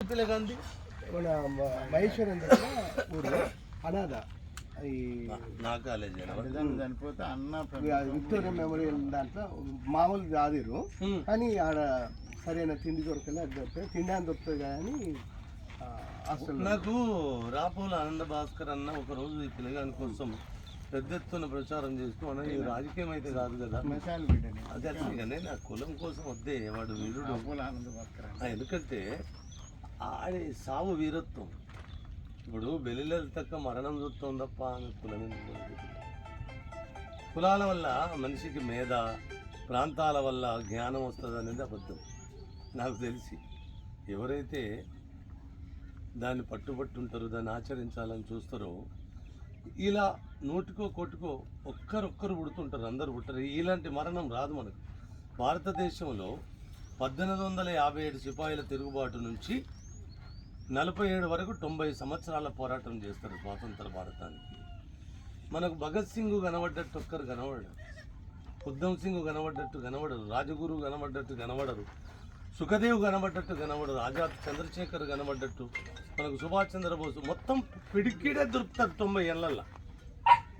మన మహేశ్వరం దగ్గర ఊరు అనాథ. ఈ నా కాలేజీ చనిపోతే అన్న విక్టోరియా మెమోరియల్ దాంట్లో. మామూలు కాదిరు కానీ ఆడ సరైన తిండి దొరకలే అది దొరుకుతుంది తిండి అని దొరుకుతుంది కానీ హాస్టల్ నాకు రాపోల ఆనంద భాస్కర్ అన్న ఒక రోజు ఈ పిల్లగాని కోసం పెద్ద ఎత్తున ప్రచారం చేస్తూ అన్న ఇది రాజకీయం అయితే కాదు కదా. అదే కానీ నా కులం కోసం వద్దే వాడు వీరుడు. ఎందుకంటే ఆడి సావు వీరత్వం. ఇప్పుడు బెల్లిల తక్క మరణం చూస్తాం తప్ప కులం కులాల వల్ల మనిషికి మేధ ప్రాంతాల వల్ల జ్ఞానం వస్తుంది అనేది అబద్ధం. నాకు తెలిసి ఎవరైతే దాన్ని పట్టుబట్టుంటారో దాన్ని ఆచరించాలని చూస్తారో ఇలా నూటికో కొట్టుకో ఒక్కరొక్కరు పుడుతుంటారు అందరు పుట్టరు. ఇలాంటి మరణం రాదు మనకు. భారతదేశంలో పద్దెనిమిది వందల యాభై ఏడు సిపాయిల తిరుగుబాటు నుంచి నలభై ఏడు వరకు తొంభై సంవత్సరాల పోరాటం చేస్తారు స్వాతంత్ర భారతానికి. మనకు భగత్ సింగ్ కనబడ్డట్టు ఒక్కరు కనబడరు. ఉద్దమ్ సింగ్ కనబడ్డట్టు కనబడరు. రాజగురు కనబడ్డట్టు కనబడరు. సుఖదేవ్ కనబడ్డట్టు కనబడరు. ఆజాద్ చంద్రశేఖర్ కనబడ్డట్టు. మనకు సుభాష్ చంద్రబోస్ మొత్తం పిడికిడే దొరుకుతారు తొంభై ఏళ్ళల్లో.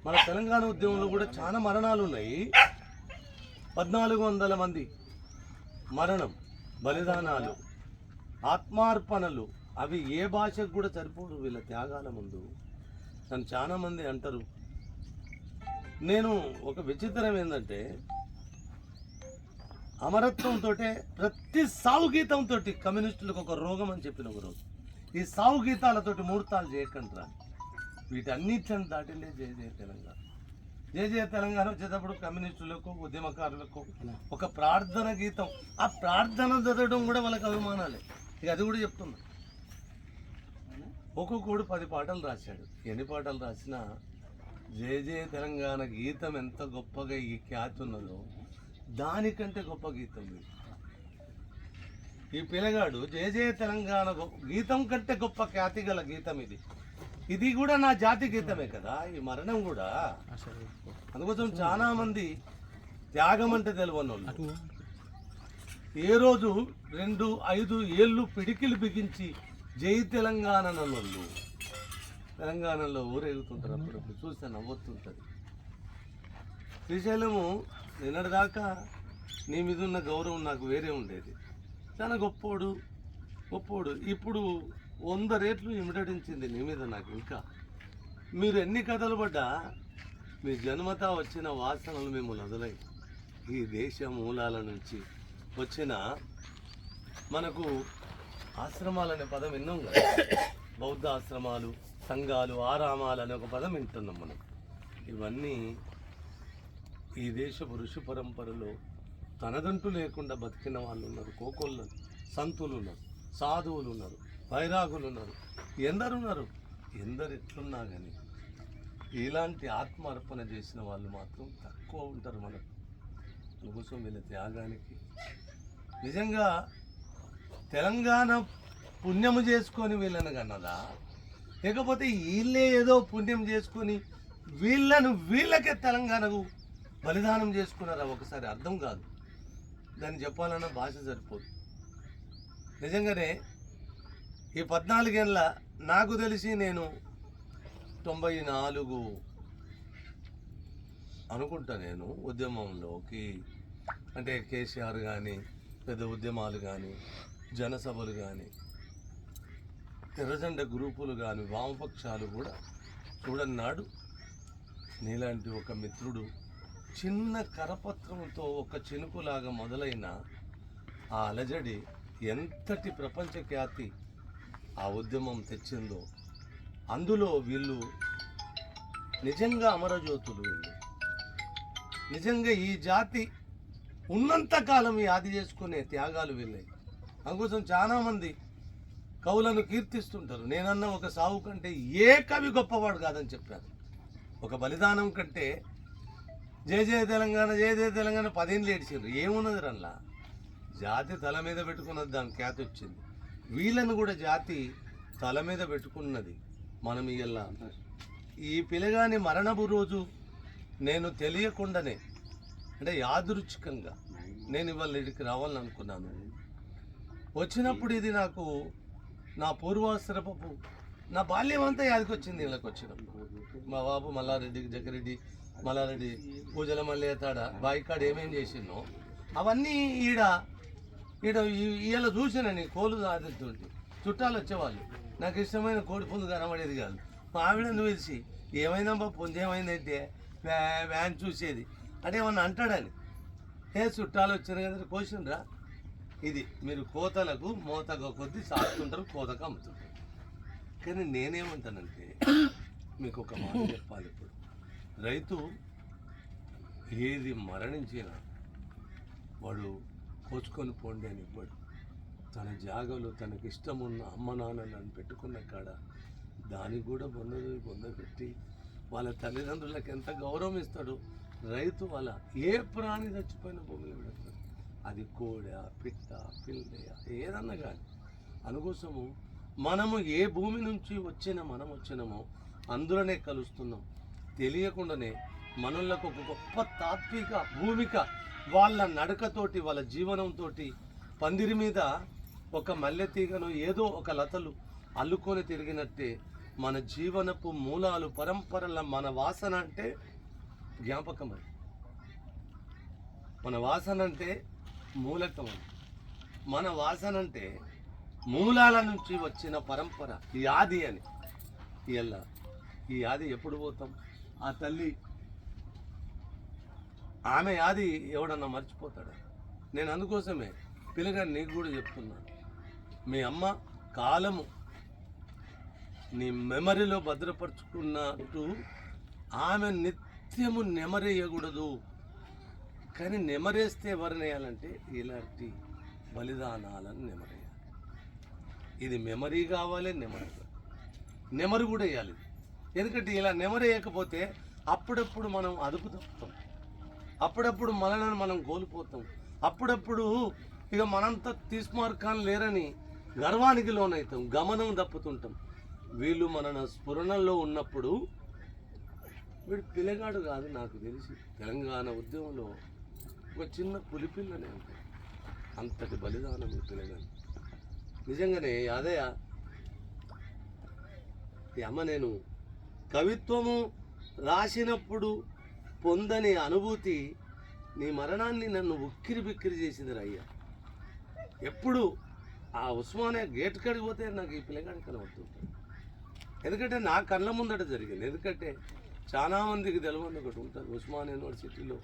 మన తెలంగాణ ఉద్యమంలో కూడా చాలా మరణాలు ఉన్నాయి. పద్నాలుగు వందల మంది మరణం బలిదానాలు ఆత్మార్పణలు అవి ఏ భాషకు కూడా సరిపోదు వీళ్ళ త్యాగాల ముందు. నన్ను చాలా మంది అంటారు. నేను ఒక విచిత్రం ఏంటంటే అమరత్వంతో ప్రతి సావు గీతంతో కమ్యూనిస్టులకు ఒక రోగం అని చెప్పిన ఒకరోజు ఈ సావు గీతాలతోటి ముహూర్తాలు చేయకుండా వీటన్నిటిని దాటిందే జయ జయ తెలంగాణ. జయ జయ తెలంగాణ వచ్చేటప్పుడు కమ్యూనిస్టులకు ఉద్యమకారులకు ఒక ప్రార్థన గీతం. ఆ ప్రార్థన చదవడం కూడా వాళ్ళకి అభిమానాలే. ఇక అది కూడా చెప్తున్నా. ఒక్కొక్కడు పది పాటలు రాశాడు. ఎన్ని పాటలు రాసినా జయ జయ తెలంగాణ గీతం ఎంత గొప్పగా ఈ ఖ్యాతి ఉన్నదో దానికంటే గొప్ప గీతం ఇది. ఈ పిల్లగాడు జయ జయ తెలంగాణ గీతం కంటే గొప్ప ఖ్యాతి గల గీతం ఇది. ఇది కూడా నా జాతి గీతమే కదా ఈ మరణం కూడా. అందుకోసం చాలా మంది త్యాగం అంటే తెలియని ఏ రోజు రెండు ఐదు ఏళ్ళు పిడికిలు బిగించి జై తెలంగాణ నన్నోళ్ళు తెలంగాణలో ఊరేగుతుంటారు అప్పుడప్పుడు చూస్తే నవ్వుతుంటుంది శ్రీశైలము నిన్నటిదాకా నీ మీద ఉన్న గౌరవం నాకు వేరే ఉండేది. చాలా గొప్పోడు గొప్పోడు. ఇప్పుడు వంద రేట్లు ఇమిటడించింది నీ మీద నాకు ఇంకా. మీరు ఎన్ని కథలు పడ్డా మీ జన్మత వచ్చిన వాసనలు మిమ్మల్ని వదిలాయి. ఈ దేశ మూలాల నుంచి వచ్చిన మనకు ఆశ్రమాలు అనే పదం విన్నాం కదా? బౌద్ధ ఆశ్రమాలు సంఘాలు ఆరామాలు అనే ఒక పదం వింటున్నాం మనం. ఇవన్నీ ఈ దేశపు ఋషి పరంపరలో తనదంటూ లేకుండా బతికిన వాళ్ళు ఉన్నారు కోకోళ్ళు సంతులు ఉన్నారు సాధువులు ఉన్నారు వైరాగులు ఉన్నారు ఎందరున్నారు? ఎందరు ఎట్లున్నా కానీ ఇలాంటి ఆత్మ అర్పణ చేసిన వాళ్ళు మాత్రం తక్కువ ఉంటారు మనకు. అందుకోసం వీళ్ళ త్యాగానికి. నిజంగా తెలంగాణ పుణ్యము చేసుకొని వీళ్ళని కన్నదా? లేకపోతే వీళ్ళే ఏదో పుణ్యం చేసుకొని వీళ్ళను వీళ్ళకే తెలంగాణకు బలిదానం చేసుకున్నారా? ఒకసారి అర్థం కాదు. దాన్ని చెప్పాలన్న భాష సరిపోదు. నిజంగానే ఈ పద్నాలుగేళ్ళ నాకు తెలిసి నేను తొంభై నాలుగు అనుకుంటా నేను ఉద్యమంలోకి అంటే కేసీఆర్ కానీ పెద్ద ఉద్యమాలు కానీ జనసభలు కానీ ఎర్రజెండ గ్రూపులు కానీ వామపక్షాలు కూడా చూడన్నాడు. నీలాంటి ఒక మిత్రుడు చిన్న కరపత్రంతో ఒక చినుకులాగా మొదలైన ఆ అలజడి ఎంతటి ప్రపంచ ఖ్యాతి ఆ ఉద్యమం తెచ్చిందో అందులో వీళ్ళు నిజంగా అమరజ్యోతులు వీళ్ళు. నిజంగా ఈ జాతి ఉన్నంతకాలం ఈ ఆది చేసుకునే త్యాగాలు వీళ్ళయి అందుకోసం చాలామంది కవులను కీర్తిస్తుంటారు. నేనన్న ఒక సావు కంటే ఏ కవి గొప్పవాడు కాదని చెప్పాను. ఒక బలిదానం కంటే జయ జయ తెలంగాణ జయ జయ తెలంగాణ పదేళ్ళు ఏడిచిండ్రు ఏమున్నది రన్లా జాతి తల మీద పెట్టుకున్నది దాని ఖ్యాతి వచ్చింది. వీళ్ళను కూడా జాతి తల మీద పెట్టుకున్నది మనం ఇలా ఈ పిల్లగాని మరణపు రోజు నేను తెలియకుండానే అంటే యాదృచ్ఛికంగా నేను ఇవాళ ఇక్కడికి రావాలని అనుకున్నాను వచ్చినప్పుడు ఇది నాకు నా పూర్వాశ్రపపు నా బాల్యం అంతా యాదికొచ్చింది వీళ్ళకి వచ్చిన మా బాబు మల్లారెడ్డి జగరెడ్డి మల్లారెడ్డి పూజల మల్లె తాడ బాయికాడ ఏమేం చేసిందో అవన్నీ ఈడ ఈడ ఇలా చూసానని కోళ్ళు ఆదుతుంటే చుట్టాలు వచ్చేవాళ్ళు. నాకు ఇష్టమైన కోడి పుంజు కనబడేది కాదు. మా ఆవిడను పిలిచి ఏమైందా పుంజు ఏమైందంటే? వ్యా- వ్యాన్ చూసేది. అంటే ఏమన్నా అంటాడని ఏ చుట్టాలు వచ్చారు కదా కోసిండ్రా? ఇది మీరు కోతలకు మోతగా కొద్ది సాగుతుంటారు కోతకు అమ్ముతుంటారు. కానీ నేనేమంటానంటే మీకు ఒక మాట చెప్పాలి ఇప్పుడు. రైతు ఏది మరణించినా వాడు కోచుకొని పోండి అని ఇవ్వడు. తన జాగలు తనకి ఇష్టం ఉన్న అమ్మ నాన్నలను పెట్టుకున్న కాడ దానికి కూడా బొందలు బొందపెట్టి వాళ్ళ తల్లిదండ్రులకు ఎంత గౌరవం ఇస్తాడు? రైతు వాళ్ళ ఏ ప్రాణి చచ్చిపోయిన భూమిలో పెడతాడు. అది కోడ పిట్ట పిల్ల ఏదన్నా కానీ. అందుకోసము మనము ఏ భూమి నుంచి వచ్చిన మనం వచ్చినామో అందులోనే కలుస్తున్నాం. తెలియకుండానే మనలకు ఒక గొప్ప తాత్విక భూమిక వాళ్ళ నడకతోటి వాళ్ళ జీవనంతో పందిరి మీద ఒక మల్లె తీగను ఏదో ఒక లతలు అల్లుకొని తిరిగినట్టే మన జీవనపు మూలాలు పరంపరల మన వాసన అంటే జ్ఞాపకం అది. మన వాసన అంటే మూలకం మన వాసన అంటే మూలాల నుంచి వచ్చిన పరంపర ఈ ఆది అని. ఇలా ఈ ఆది ఎప్పుడు పోతాం? ఆ తల్లి ఆమె ఆది ఎవడన్నా మర్చిపోతాడా? నేను అందుకోసమే పిల్లగా నీకు కూడా చెప్తున్నాను మీ అమ్మ కాలము నీ మెమరీలో భద్రపరుచుకున్నట్టు ఆమె నిత్యము నెమరేయకూడదు. కానీ నెమరేస్తే ఎవరినేయాలంటే ఇలాంటి బలిదానాలను నెమరేయాలి. ఇది మెమరీ కావాలి నెమరు నెమరు కూడా వేయాలి ఎందుకంటే ఇలా నెమరేయకపోతే అప్పుడప్పుడు మనం అదుపు తప్పుతాం అప్పుడప్పుడు మనలను మనం కోల్పోతాం. అప్పుడప్పుడు ఇక మనంతా తీసుమార్కాలు లేరని గర్వానికి లోనవుతాం గమనం తప్పుతుంటాం వీళ్ళు మన స్ఫురణలో ఉన్నప్పుడు వీడు పిల్లగాడు కాదు నాకు తెలిసి. తెలంగాణ ఉద్యమంలో ఒక చిన్న పులిపిల్లనే ఉంటాయి అంతటి బలిదానం ఈ నిజంగానే యాదయ్య ఈ అమ్మ నేను కవిత్వము రాసినప్పుడు పొందని అనుభూతి నీ మరణాన్ని నన్ను ఉక్కిరి బిక్కిరి చేసింది రయ్య ఎప్పుడు ఆ ఉస్మానియా గేట్ కాడికి పోతే నాకు ఈ పిల్లగాడి కనబడుతుంటాడు. ఎందుకంటే నా కళ్ళ ముందట జరిగింది. ఎందుకంటే చాలా మందికి తెలియని ఒకటి ఉంటుంది ఉస్మాన్ యూనివర్సిటీలో.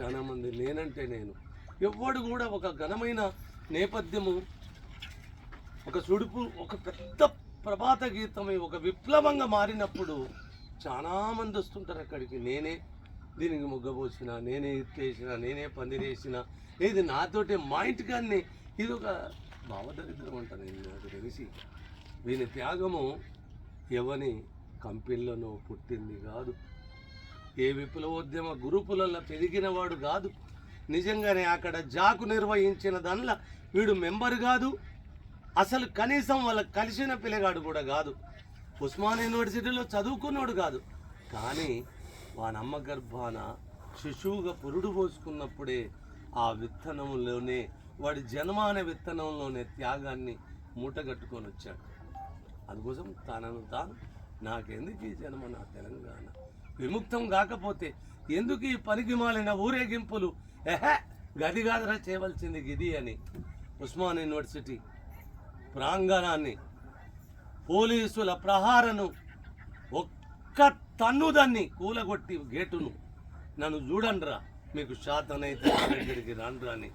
చాలామంది నేనంటే నేను. ఎవ్వడు కూడా ఒక ఘనమైన నేపథ్యము ఒక సుడుపు ఒక పెద్ద ప్రభాత గీతమై ఒక విప్లవంగా మారినప్పుడు చాలా మంది వస్తుంటారు అక్కడికి. నేనే దీనికి ముగ్గబోసిన నేనే ఎత్తేసిన నేనే పందిరేసిన. ఇది నాతోటే మా ఇంటికాన్ని. ఇది ఒక భావదరిద్రం అంటాను నేను నాకు తెలిసి. వీని త్యాగము ఎవని కంపెనీలోనో పుట్టింది కాదు. ఏ విప్లవోద్యమ గురుకులలో పెరిగినవాడు కాదు. నిజంగానే అక్కడ జాకు నిర్వహించిన దానిలో వీడు మెంబర్ కాదు. అసలు కనీసం వాళ్ళ కలిసిన పిల్లగాడు కూడా కాదు. ఉస్మాన్ యూనివర్సిటీలో చదువుకున్నాడు కాదు. కానీ వానమ్మ గర్భాన శిశువుగా పురుడు పోసుకున్నప్పుడే ఆ విత్తనంలోనే వాడి జన్మ అనే విత్తనంలోనే త్యాగాన్ని మూటగట్టుకొని వచ్చాడు అందుకోసం తనను తాను నాకెందుకు ఈ జన్మ నా తెలంగాణ? విముక్తం కాకపోతే ఎందుకు ఈ పనికి మాలిన ఊరేగింపులు? ఎహ గది కాదరా చేయవలసింది గిది అని ఉస్మాన్ యూనివర్సిటీ ప్రాంగణాన్ని పోలీసుల ప్రహారను ఒక్క తన్నుదాన్ని కూలగొట్టి గేటును. నన్ను చూడండిరా మీకు శాతనైతే దగ్గరికి రాండ్రా అని.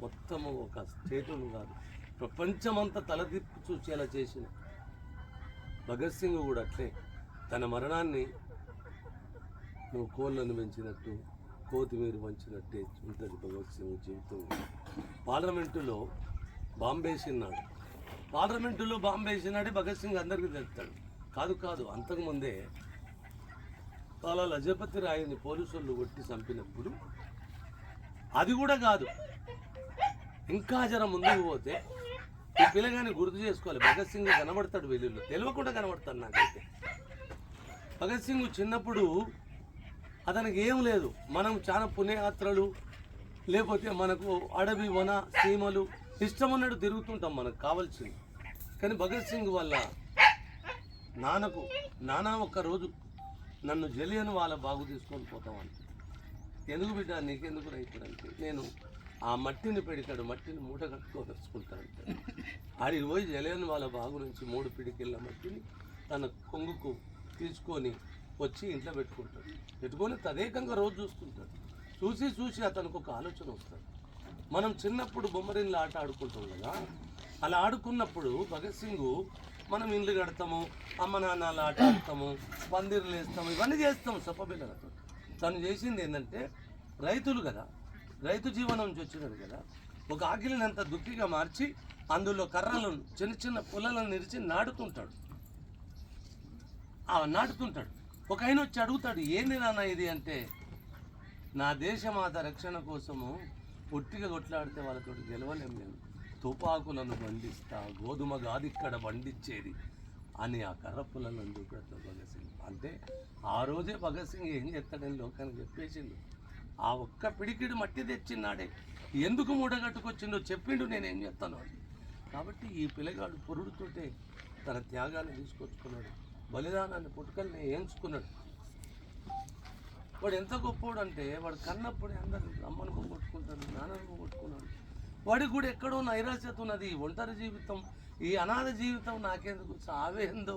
మొత్తము ఒక స్టేటును కాదు ప్రపంచమంతా తలదిప్పు చూసేలా చేసిన. భగత్ సింగ్ కూడా అట్లే తన మరణాన్ని నువ్వు కోళ్ళను పెంచినట్టు కోతిమీరు పంచినట్టే ఉంటుంది భగత్ సింగ్ జీవితం. పార్లమెంటులో బాంబేసినాడు పార్లమెంటులో బాంబేసినాడే భగత్ సింగ్ అందరికీ తెలుస్తాడు. కాదు కాదు అంతకుముందే వాళ్ళ లజపతి రాయని పోలీసులు కొట్టి చంపినప్పుడు అది కూడా కాదు. ఇంకా జర ముందుకు పోతే ఈ పిల్లగాని గుర్తు చేసుకోవాలి. భగత్ సింగ్ కనబడతాడు వెలుగులో తెలియకుండా కనబడతాడు నాకైతే. భగత్ సింగ్ చిన్నప్పుడు అతనికి ఏం లేదు. మనం చాలా పుణ్యయాత్రలు లేకపోతే మనకు అడవి వన సీమలు ఇష్టం ఉన్నట్టు తిరుగుతుంటాం మనకు కావాల్సింది. కానీ భగత్ సింగ్ వల్ల నాన్నకు నానా ఒక్క రోజు నన్ను జలియను వాళ్ళ బాగు తీసుకొని పోతామని. ఎందుకు బిడ్డ నీకెందుకు రైతుడంటే నేను ఆ మట్టిని పెడికాడు మట్టిని మూట కట్టుకోదలుచుకుంటానంటే ఆడికి పోయి జలియన్ వాళ్ళ బాగు నుంచి మూడు పిడికిళ్ళ మట్టిని తన కొంగుకు తీసుకొని వచ్చి ఇంట్లో పెట్టుకుంటాడు. పెట్టుకొని తదేకంగా రోజు చూసుకుంటాడు. చూసి చూసి అతనికి ఒక ఆలోచన వస్తుంది. మనం చిన్నప్పుడు బొమ్మరిన్లు ఆట ఆడుకుంటాం కదా అలా ఆడుకున్నప్పుడు భగత్ సింగ్ మనం ఇల్లు కడతాము అమ్మ నాన్నలు ఆట ఆడతాము పందిర్లు వేస్తాము ఇవన్నీ చేస్తాము సప్పబిల్లలతో తను చేసింది ఏంటంటే రైతులు కదా రైతు జీవనం నుంచి వచ్చినారు కదా ఒక ఆకిలిని అంత దుక్కిగా మార్చి అందులో కర్రలను చిన్న చిన్న పుల్లలను నిరిచి నాటుతుంటాడు. నాటుతుంటాడు. ఒక ఆయన వచ్చి అడుగుతాడు ఏంది నాన్న ఇది? అంటే నా దేశమాత రక్షణ కోసము పొట్టిగా కొట్లాడితే వాళ్ళతో గెలవలేం నేను తుపాకులను బంధిస్తా గోధుమ గాదిక్కడ బండిచ్చేది అని ఆ కర్రపులను పుల్లలను చూపెడతాడు భగత్ సింగ్ అంటే ఆ రోజే భగత్ సింగ్ ఏం చేస్తాడని లోకానికి చెప్పేసిండు. ఆ ఒక్క పిడికిడు మట్టి తెచ్చిన్నాడే ఎందుకు మూడగట్టుకొచ్చిండో చెప్పిండు నేనేం చేస్తాను కాబట్టి ఈ పిల్లగాడు పొరుడుతోటే తన త్యాగాన్ని తీసుకొచ్చుకున్నాడు. బలిదానాన్ని పుట్టుకల్ని ఏంచుకున్నాడు వాడు ఎంత గొప్పవాడు అంటే వాడు కన్నప్పుడే అందరు అమ్మను పోగొట్టుకుంటాడు నాన్నను పోగొట్టుకున్నాడు వాడికి కూడా ఎక్కడో నైరాశ్యత ఉన్నది. ఈ ఒంటరి జీవితం ఈ అనాథ జీవితం నాకెందుకు? సావేందో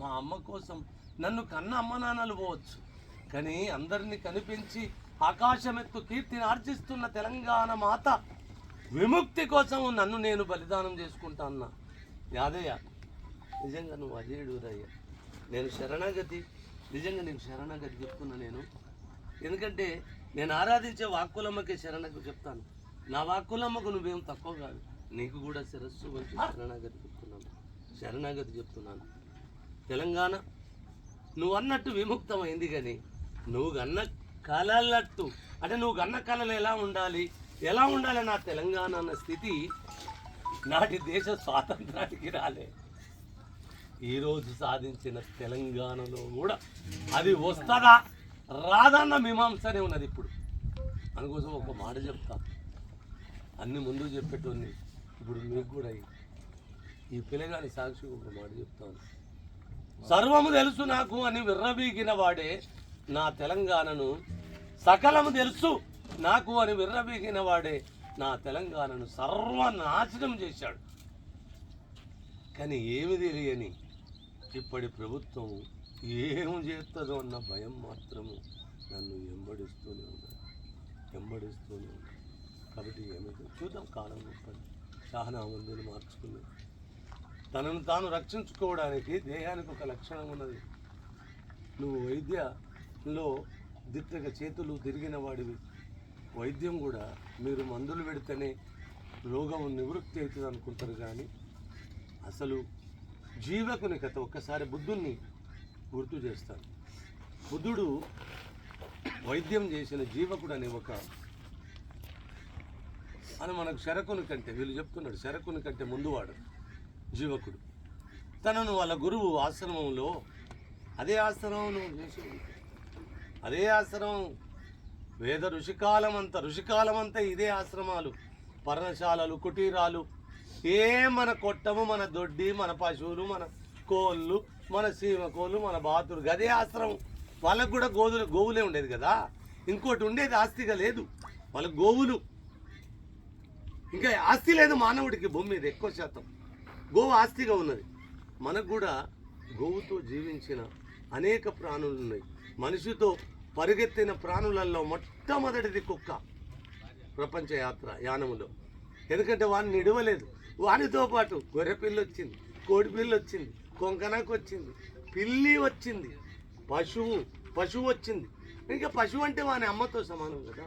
మా అమ్మ కోసం నన్ను కన్న అమ్మ నాన్నలు పోవచ్చు. కానీ అందరినీ కనిపించి ఆకాశమెత్తు కీర్తిని ఆర్జిస్తున్న తెలంగాణ మాత విముక్తి కోసం నన్ను నేను బలిదానం చేసుకుంటా అన్న. యాదయ్య నిజంగా నువ్వు అజేయుడు రయ్యా నేను శరణాగతి. నిజంగా నేను శరణాగతి చెప్తున్నా నేను. ఎందుకంటే నేను ఆరాధించే వాక్కులమ్మకే శరణకు చెప్తాను. నా వాక్కులమ్మకు నువ్వేం తక్కువ కాదు. నీకు కూడా శిరస్సు వంచి శరణాగతి చెప్తున్నాను. శరణాగతి చెప్తున్నాను. తెలంగాణ నువ్వు అన్నట్టు విముక్తమైంది కానీ నువ్వు కన్న కలలట్టు. అంటే నువ్వు కన్న కళలు ఎలా ఉండాలి? ఎలా ఉండాలి నా తెలంగాణ అన్న స్థితి నాటి దేశ స్వాతంత్రానికి రాలే. ఈరోజు సాధించిన తెలంగాణలో కూడా అది వస్తుందా? రాదన్న మీమాంసనే ఉన్నది ఇప్పుడు. అందుకోసం ఒక మాట చెప్తా. అన్ని ముందు చెప్పేటోని ఇప్పుడు మీకు కూడా ఈ- ఈ పిల్లగాని సాక్షి ఒక మాట చెప్తాను సర్వము తెలుసు నాకు అని విర్రబీగిన వాడే నా తెలంగాణను. సకలము తెలుసు నాకు అని విర్రబీగిన వాడే నా తెలంగాణను సర్వనాశనం చేశాడు. కానీ ఏమి తెలియని ఇప్పటి ప్రభుత్వం ఏం చేస్తుందో అన్న భయం మాత్రము నన్ను వెంబడిస్తూనే ఉన్నాను వెంబడిస్తూనే ఉన్నాను కాబట్టి ఏమైతే చూద్దాం కాలం గొప్పది చాలా మందిని మార్చుకుని తనను తాను రక్షించుకోవడానికి దేహానికి ఒక లక్షణం ఉన్నది. నువ్వు వైద్యలో దిట్టగా చేతులు తిరిగిన వాడివి. వైద్యం కూడా మీరు మందులు పెడితేనే రోగం నివృత్తి అవుతుంది అనుకుంటారు కానీ అసలు జీవకుని కథ ఒక్కసారి బుద్ధుణ్ణి గుర్తు చేస్తాను. బుద్ధుడు వైద్యం చేసిన జీవకుడు అనే ఒక అని మనకు శరకుని కంటే వీళ్ళు చెప్తున్నాడు శరకుని కంటే ముందువాడు జీవకుడు. తనను వాళ్ళ గురువు ఆశ్రమంలో అదే ఆశ్రమం చేసి అదే ఆశ్రమం వేద ఋషికాలం అంతా ఋషికాలం అంతా ఇదే ఆశ్రమాలు. పర్ణశాలలు కుటీరాలు ఏ మన కొట్టము మన దొడ్డి మన పశువులు మన కోళ్ళు మన సీమ కోళ్ళు మన బాతులు అదే ఆశ్రమం. వాళ్ళకు కూడా గోవులు గోవులే ఉండేది కదా. ఇంకోటి ఉండేది ఆస్తిగా లేదు. వాళ్ళకు గోవులు. ఇంకా ఆస్తి లేదు మానవుడికి భూమి మీద ఎక్కువ శాతం. గోవు ఆస్తిగా ఉన్నది. మనకు కూడా గోవుతో జీవించిన అనేక ప్రాణులు ఉన్నాయి. మనిషితో పరిగెత్తిన ప్రాణులలో మొట్టమొదటిది కుక్క. ప్రపంచ యాత్ర యానములో. ఎందుకంటే వాడిని నిడవలేదు వానితో పాటు గొర్రె పిల్లి వచ్చింది కోడి పిల్లి వచ్చింది కొంకణకు వచ్చింది పిల్లి వచ్చింది పశువు పశువు వచ్చింది. ఇంకా పశువు అంటే వాని అమ్మతో సమానం కదా.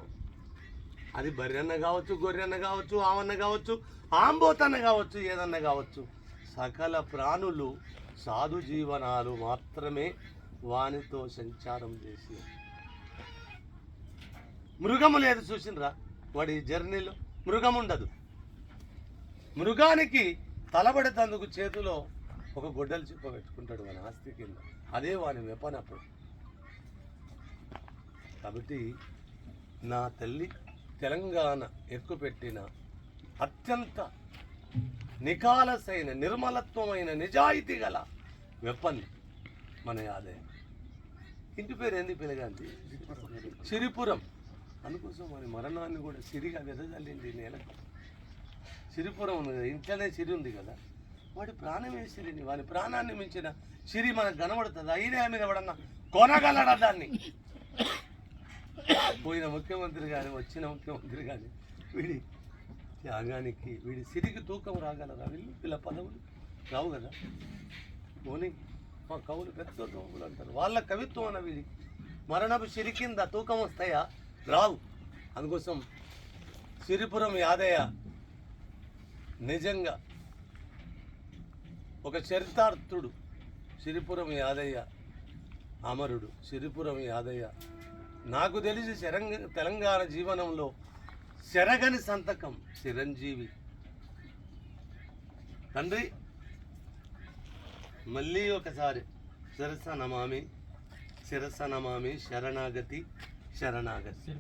అది బర్రెన్న కావచ్చు గొర్రెన్న కావచ్చు ఆవన్న కావచ్చు ఆంబోతన్న కావచ్చు ఏదన్నా కావచ్చు. సకల ప్రాణులు సాధు జీవనాలు మాత్రమే వానితో సంచారం చేసి. మృగము లేదు చూసినరా? వాడి జర్నీలో మృగం ఉండదు మృగానికి తలబడేందుకు చేతిలో ఒక గొడ్డలి చిప్ప పెట్టుకుంటాడు వాని ఆస్తి కింద. అదే వాని వెపనప్పుడు కాబట్టి నా తల్లి తెలంగాణ ఎక్కుపెట్టిన అత్యంత నికాలసైన నిర్మలత్వమైన నిజాయితీ గల వెప్పన్ మన యాదయ్య ఇంటి పేరు ఏంది పిలగాంది సిరిపురం అందుకోసం మరి మరణాన్ని కూడా సిరిగా వెదజల్లింది నేలకు. సిరిపురం ఉంది కదా ఇంట్లోనే సిరి ఉంది కదా. వాడి ప్రాణమే సిరిని వాడి ప్రాణాన్ని మించిన సిరి మనకు కనబడుతుంది? అయినా మీద ఎవడన్నా కొనగలడా దాన్ని? పోయిన ముఖ్యమంత్రి కానీ వచ్చిన ముఖ్యమంత్రి కానీ వీడి త్యాగానికి వీడి సిరికి తూకం రాగలరా? వీళ్ళు వీళ్ళ పదవులు రావు కదా. పోనీ మా కవులు పెద్ద కవులు అంటారు. వాళ్ళ కవిత్వం అన్న వీడి. మరణపు సిరి కింద తూకం వస్తాయా? రావు. అందుకోసం సిరిపురం యాదయ్య నిజంగా ఒక చరితార్థుడు సిరిపురం యాదయ్య అమరుడు సిరిపురం యాదయ్య. నాకు తెలిసి శరంగ తెలంగాణ జీవనంలో శరగని సంతకం చిరంజీవి. తండ్రి మళ్ళీ ఒకసారి శిరస నమామి శిరస నమామి శరణాగతి. శరణాగతి